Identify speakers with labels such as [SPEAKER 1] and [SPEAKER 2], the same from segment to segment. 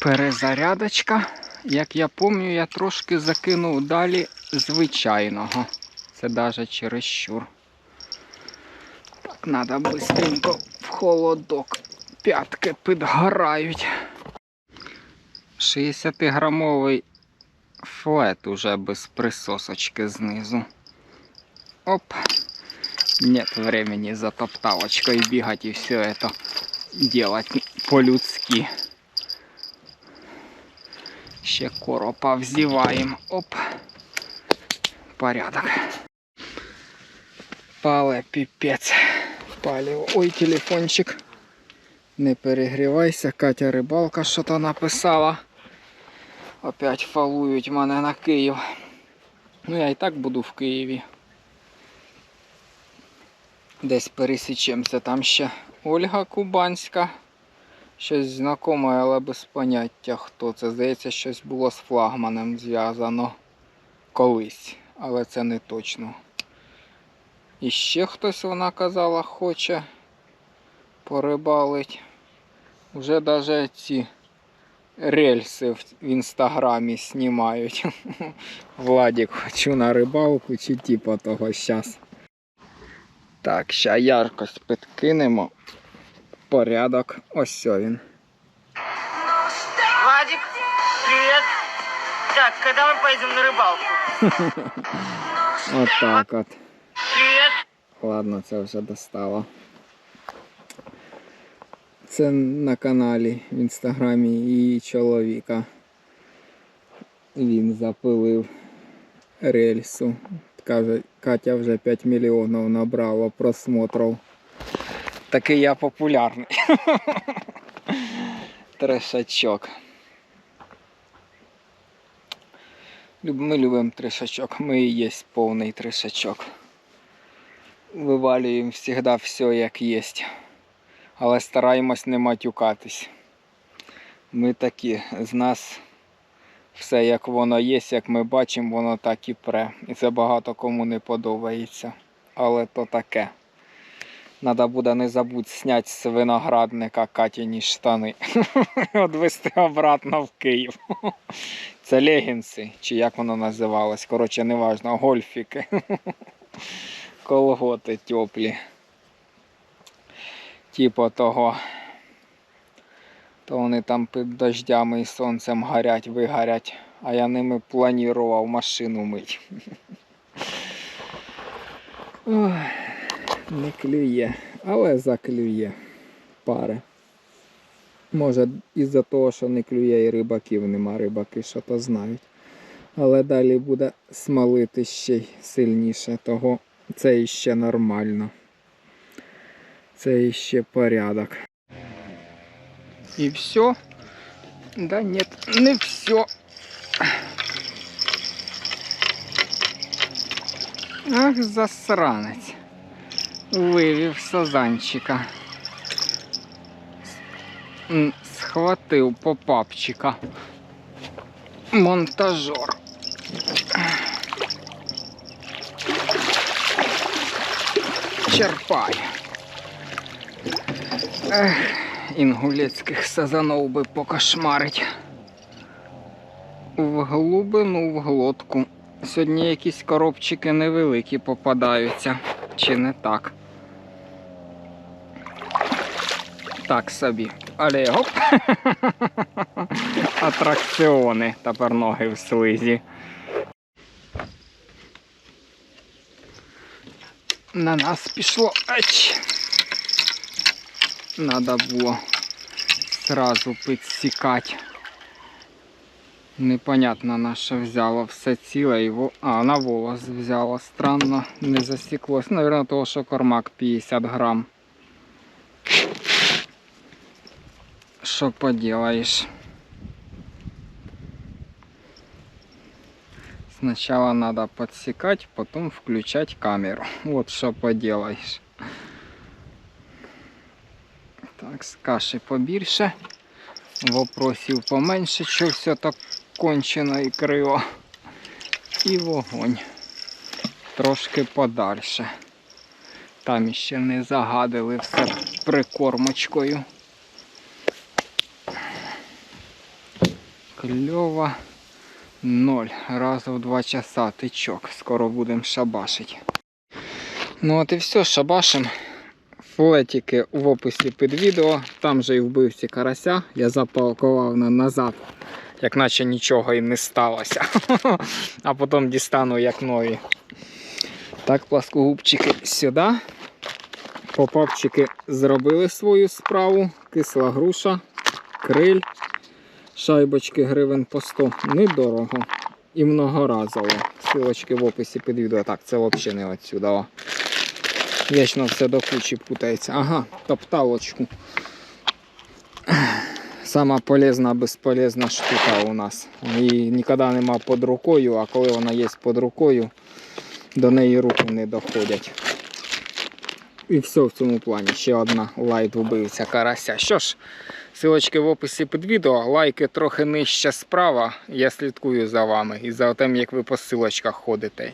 [SPEAKER 1] перезарядочка. Як я пам'ятаю, я трошки закинув далі звичайного. Це навіть чересчур. Так, треба швидко в холодок. П'ятки підгорають. 60-грамовий флет уже без присосочки знизу. Оп. Нет времени за топталочкой бегать и все это делать по-людски. Ще коропа взіваємо. Оп. Порядок. Пале піпець. Палів. Ой, телефончик. Не перегрівайся, Катя рибалка що то написала. Опять фалують мене на Київ. Ну я і так буду в Києві. Десь пересічемося. Там ще Ольга Кубанська. Щось знакоме, але без поняття хто це. Здається, щось було з флагманом зв'язано колись, але це не точно. І ще хтось вона казала хоче порибалить. Уже навіть ці рельси в інстаграмі знімають. Владік, хочу на рибалку чи типу того щас. Так, ще яркость підкинемо. Порядок. Ось він.
[SPEAKER 2] Владик, привет. Так, когда мы поедем на рыбалку?
[SPEAKER 1] Отак от.
[SPEAKER 2] Привет.
[SPEAKER 1] Ладно, це вже достало. Це на каналі в інстаграмі її чоловіка. Він запилив рельсу. Каже, Катя вже 5 мільйонів набрала просмотрів. Такий я популярний. Трешачок. Ми любимо трешачок. Ми і є повний трешачок вивалюємо завжди все як є. Але стараємось не матюкатись. Ми такі, з нас все як воно є, як ми бачимо, воно так і пре. І це багато кому не подобається. Але то таке. Надо буде не забудь зняти з виноградника Катіні штани. Одвести обратно в Київ. Це легінси, чи як воно називалось. Коротше, неважно, гольфіки колготи теплі. Типу того. То вони там під дождями і сонцем горять, вигорять, а я ними планував машину мить. Не клює, але заклює пари. Може, із-за того, що не клює і рибаків нема, рибаки що то знають. Але далі буде смолити ще й сильніше, того це іще нормально. Це іще порядок. І все? Да нет, не все. Ах, засранець. Вивів сазанчика. Схватив попапчика. Монтажер. черпай. Ех, інгулецьких сазанов би покошмарить. В глибину, в глотку. Сьогодні якісь коробчики невеликі попадаються. Чи не так? Так собі. Але гоп. Атракціони. Тепер ноги в слизі. на нас пішло. Ач. Надо було сразу підсікати. Непонятно на що взяло все ціле його. А, на волос взяло. Странно, не засіклось. Наверное, того, що кормак 50 грам. Що поделаешь? Сначала надо подсекать, потом включать камеру. Вот что поделаешь. Так, з каші побільше. Вопросів поменше, що все так кончено і криво. І вогонь. Трошки подальше. Там іще не загадили все прикормочкою. Кльова. Ноль. Раз в два часа тичок. Скоро будемо шабашити. Ну от і все, шабашим. Флетики в описі під відео. Там же і вбивці карася. Я запалкував на назад, як наче нічого і не сталося. А потім дістану як нові. Так, пласкогубчики сюди. Попапчики зробили свою справу. Кисла груша, криль, шайбочки гривень по 100. Недорого. І многоразово. Силочки в описі під відео. Так, це взагалі не отсюда. о. Вічно все до кучі путається. Ага, топталочку. Сама полезна, безполезна штука у нас. Її ніколи нема під рукою, а коли вона є під рукою, до неї руки не доходять. І все в цьому плані. Ще одна лайт вбивця карася. Що ж, силочки в описі під відео, лайки трохи нижче справа. Я слідкую за вами і за тим, як ви по силочках ходите.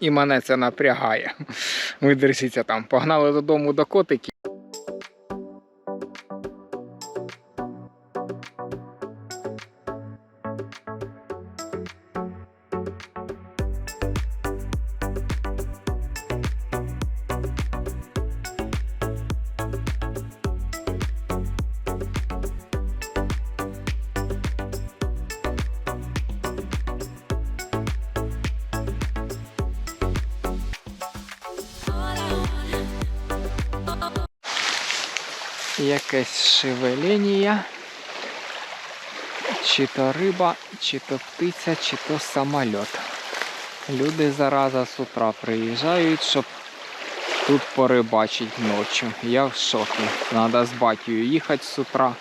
[SPEAKER 1] І мене це напрягає. Ви держіться там. Погнали додому до котиків. Шевеління. Чи то риба, чи то птиця, чи то самольот. Люди зараза з утра приїжджають, щоб тут порибачить ночі. Я в шокі. Треба з батькою їхати з утра.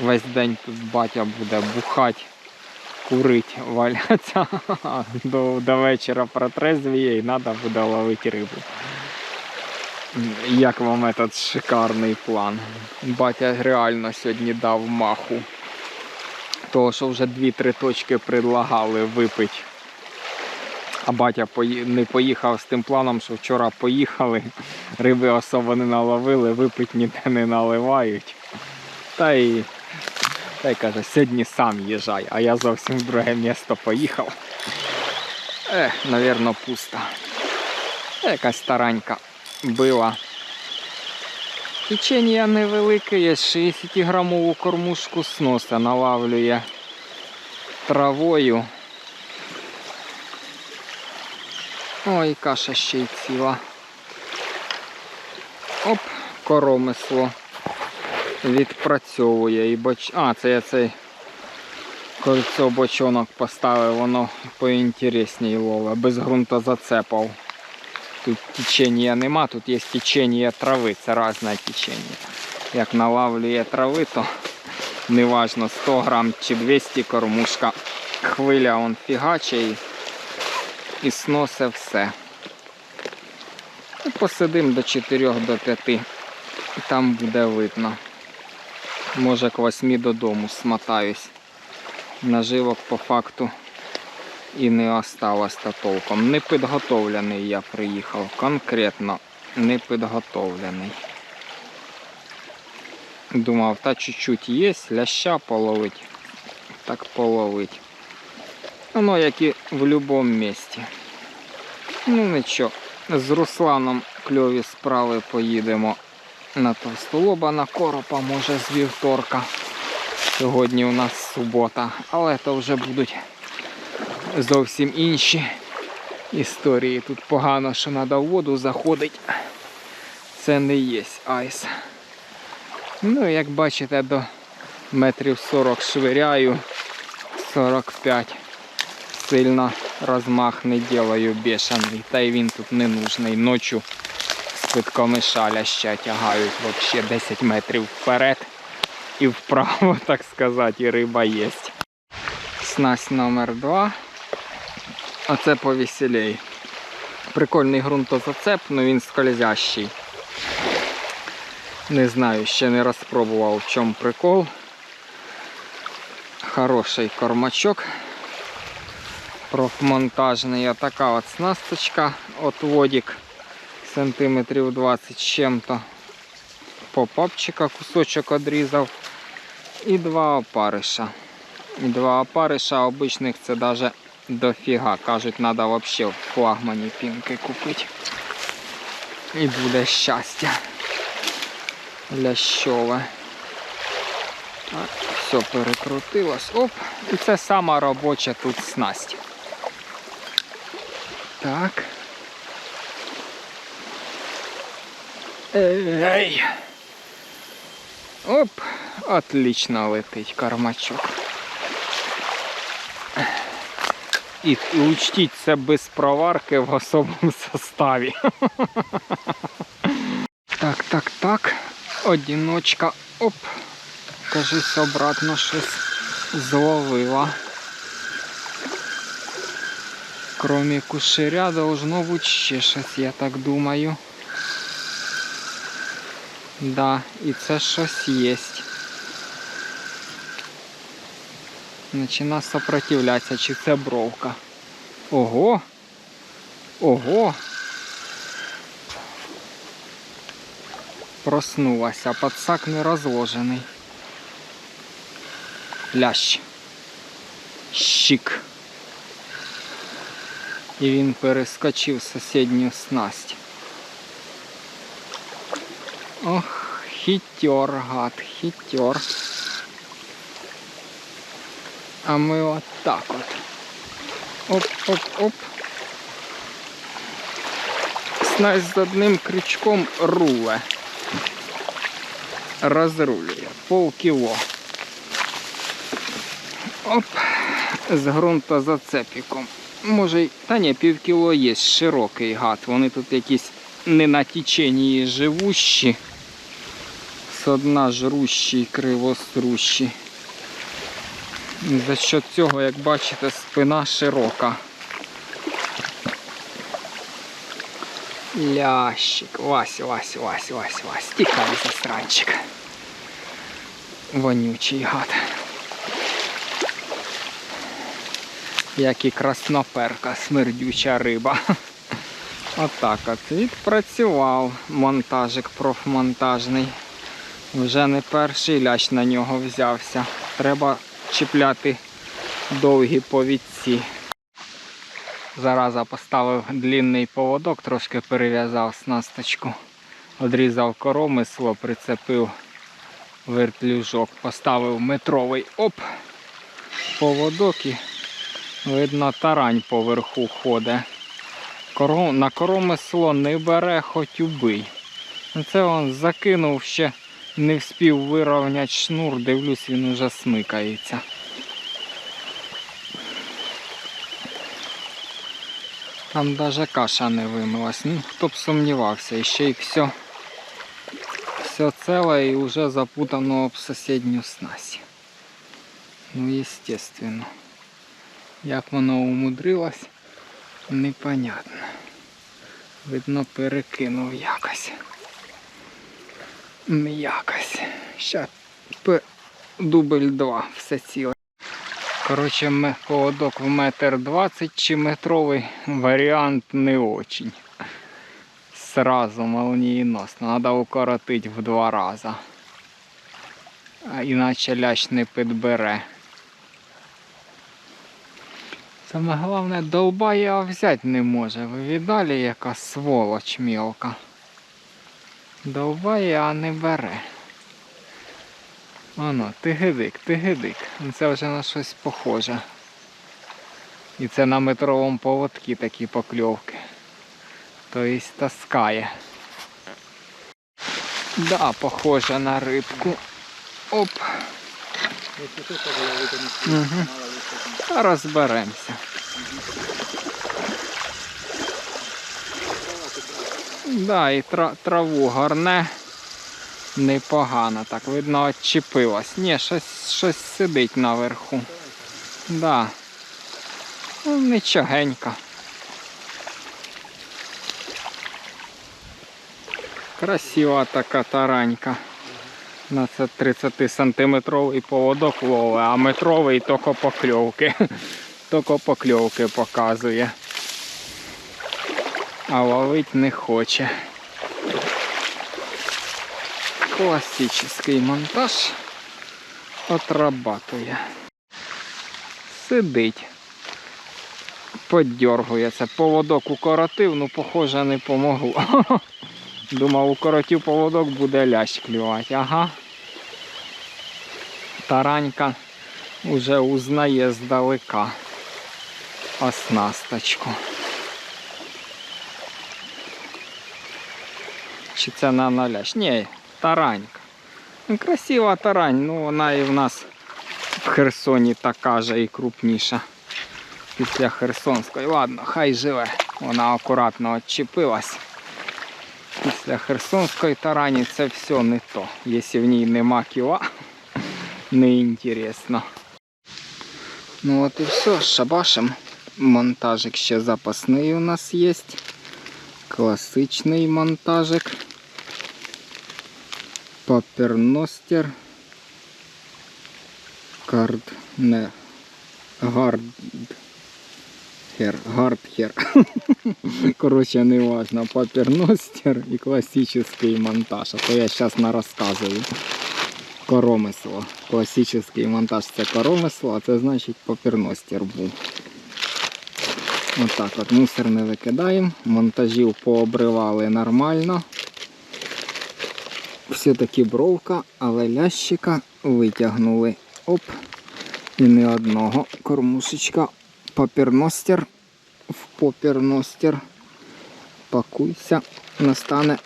[SPEAKER 1] Весь день тут батя буде бухати, курить, валятися. До, до вечора протрезвіє і треба буде ловити рибу. Як вам этот шикарний план? Батя реально сьогодні дав маху. Того, що вже дві-три точки предлагали випити. А батя не поїхав з тим планом, що вчора поїхали, риби особо не наловили, випити ніде не наливають. Та й, та й каже, сьогодні сам їжджай, а я зовсім в друге місто поїхав. Ех, навірно, пусто. Якась старанька била. Течення невелике, є 60-грамову кормушку сноса налавлює травою. Ой, каша ще й ціла. Оп, коромисло відпрацьовує і боч... А, це я цей кольцо бочонок поставив, воно поінтересній лове, без ґрунтозацепів. Тут течення нема, тут є течення трави, це різне течення. Як налавлює трави, то неважно 100 грам чи 200 кормушка. Хвиля он фігаче і, і все. І посидим до 4 до 5. І там буде видно. Може к 8 додому смотаюсь. Наживок по факту і не осталось та толком. Не підготовлений я приїхав, конкретно не підготовлений. Думав, та чуть-чуть є, ляща половить. Так половить. Воно як і в будь-якому місці. Ну нічого, з Русланом кльові справи поїдемо на товстолоба, на коропа, може з вівторка. Сьогодні у нас субота, але то вже будуть зовсім інші історії. Тут погано, що треба в воду заходить. Це не є айс. Ну, як бачите, до метрів 40 швиряю, 45. Сильно розмах не ділаю бешений. Та й він тут не нужний. Ночі з питками шаля ще тягають взагалі 10 метрів вперед і вправо, так сказати, і риба є. Снасть номер 2. Оце повеселей. Прикольний ґрунтозацеп, але він скользящий. Не знаю, ще не розпробував в чому прикол. Хороший кормачок. Профмонтажний. Отака от снасточка от водік сантиметрів 20 з чим-то. Попапчика кусочок одрізав. І два опариша. І два опариша обичних це даже дофіга. Кажуть, треба взагалі в флагмані пінки купити. І буде щастя. Лящове. Так, все перекрутилось. Оп. І це сама робоча тут снасть. Так. Ей. Оп, отлично летить кармачок. І, і учтіть це без проварки в особому составі. Так, так, так. Одіночка. Оп. Кажись, обратно щось зловила. Кроме кушеря должно бути ще щось, я так думаю. Да, і це щось є. Начина сопротивлятися, чи це бровка. Ого! Ого! Проснулася, подсак не розложений. Лящ. Щик. І він перескочив сусідню снасть. Ох, хитер, гад, хитер. А ми от так от. Оп-оп-оп. Снасть з одним крючком руле. Розрулює. Полкіло. Оп. З ґрунтозацепіком. Може, й- та ні, півкіло є, широкий гад. Вони тут якісь не на теченні живущі. З дна жрущі і кривострущі. За що цього, як бачите, спина широка. Лящик. Вась, Вась, Вась, Вась, Вась. Тікай, засранчик. Вонючий гад. Як і красноперка, смердюча риба. Отак от. Відпрацював монтажик профмонтажний. Вже не перший лящ на нього взявся. Треба чіпляти довгі повідці. Зараза поставив длінний поводок, трошки перев'язав снасточку. Одрізав коромисло, прицепив вертлюжок, поставив метровий оп, поводок і видно тарань поверху ходить. На коромисло не бере, хоч убий. Це он закинув ще, не вспів вирівняти шнур, дивлюсь, він уже смикається. Там даже каша не вимилась. Ну, хто б сумнівався, і ще й все, все ціле і вже запутано об сусідню снасть. Ну, естественно. Як воно умудрилось, непонятно. Видно, перекинув якось. М, Якось. Ща дубль 2 все ціле. Коротше, ме- поводок в метр двадцять чи метровий варіант не очень. Сразу молнієносно. Треба укоротити в два рази. Іначе лящ не підбере. Саме головне, довбає, а взяти не може. Ви видали, яка сволоч мілка. Довбає, а не бере. Оно, тигидик, тигидик. Це вже на щось похоже. І це на метровому поводці такі покльовки. Тобто таскає. Да, похоже на рибку. Оп. Угу. Та розберемося. Да, і тра- траву горне. Непогано, так видно, відчепилось. Ні, щось, щось сидить наверху. Да. Ну, нічогенько. Красива така таранька. На це 30 сантиметровий поводок ловить, а метровий тільки покльовки. Тільки покльовки показує. А ловить не хоче. Классический монтаж отрабатує. Сидить. Поддергується. Поводок укоротив, ну похоже не помогло. Думав, укоротив поводок, буде лящ клювати. Ага. Таранька уже узнає здалека оснасточку. Чи це на налящ? Ні, таранька. Ну, красива тарань, ну вона і в нас в Херсоні така же і крупніша. Після Херсонської. Ладно, хай живе. Вона акуратно відчепилась. Після Херсонської тарані це все не то. Якщо в ній нема кіла, не інтересно. Ну от і все, шабашем. Монтажик ще запасний у нас є. Класичний монтажик. Паперностер. Кард. Не. Гард. Хер. Гардхер. Короче, не важно. Паперностер і класичний монтаж. А то я зараз не розказую. Коромисло. Класичний монтаж це коромисло, а це значить паперностер був. Отак от мусор не викидаємо. Монтажів пообривали нормально. Все-таки бровка, але лящика витягнули. Оп. І не одного кормушечка. Папірностер. В папірностер. Пакуйся. Настане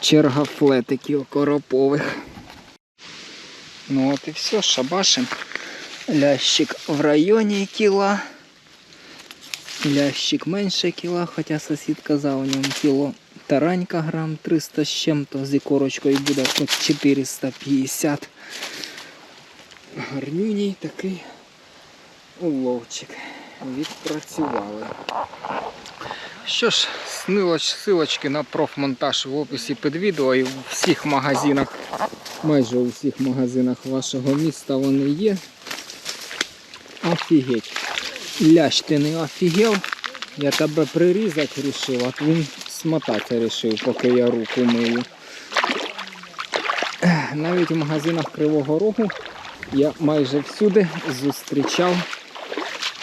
[SPEAKER 1] черга флетиків коропових. Ну от і все, шабашим. Лящик в районі кіла. Лящик менше кіла, хоча сусід казав, у ньому кіло таранька грам 300 з чим-то, з ікорочкою буде хоч 450. Гарнюній такий уловчик. Відпрацювали. Що ж, силочки на профмонтаж в описі під відео і в всіх магазинах, майже у всіх магазинах вашого міста вони є. Офігеть. Лящ, ти не офігел? Я тебе прирізати рішив, а він смотатися рішив, поки я руку мию. Навіть в магазинах Кривого Рогу я майже всюди зустрічав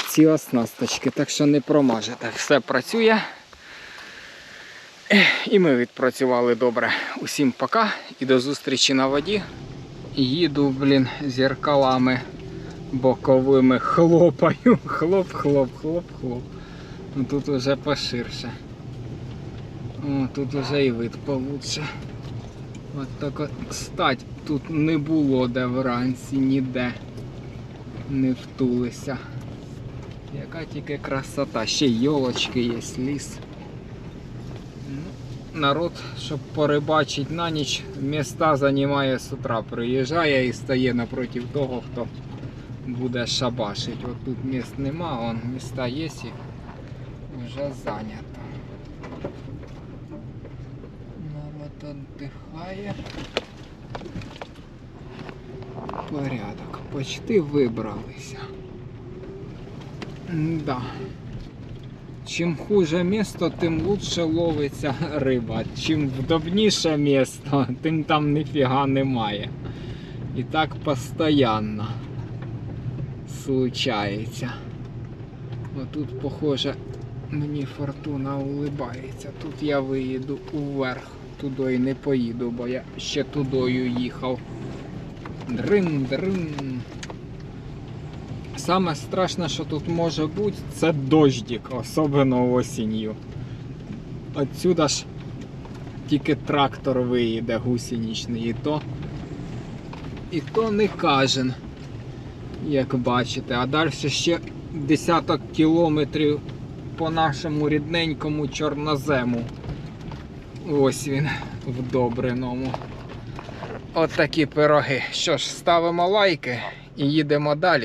[SPEAKER 1] ці оснасточки, так що не промажете. Все працює. І ми відпрацювали добре. Усім пока і до зустрічі на воді. Їду, блін, зеркалами боковими хлопаю. Хлоп, хлоп, хлоп, хлоп. Ну тут уже поширше. О, тут уже і вид получше. От так от стать тут не було де вранці ніде. Не втулися. Яка тільки красота. Ще йолочки є, ліс. Ну, Народ, щоб порибачить на ніч, міста займає з утра. Приїжджає і стає напроти того, хто буде шабашить. От тут міст нема, вон міста є і вже зайнято. Віддихає. Порядок. Почти вибралися. Да. Чим хуже місто, тим лучше ловиться риба. Чим вдобніше місто, тим там ніфіга немає. І так постійно случається. Отут, похоже, мені фортуна улибається. Тут я виїду уверх, туди не поїду, бо я ще тудою їхав. Дрин, дрин. Саме страшне, що тут може бути, це дождик, особливо осінню. Отсюда ж тільки трактор виїде гусеничний, і то, і то не кажен, як бачите. А далі ще десяток кілометрів по нашому рідненькому чорнозему. Ось він в Добриному. От такі пироги. Що ж, ставимо лайки і їдемо далі.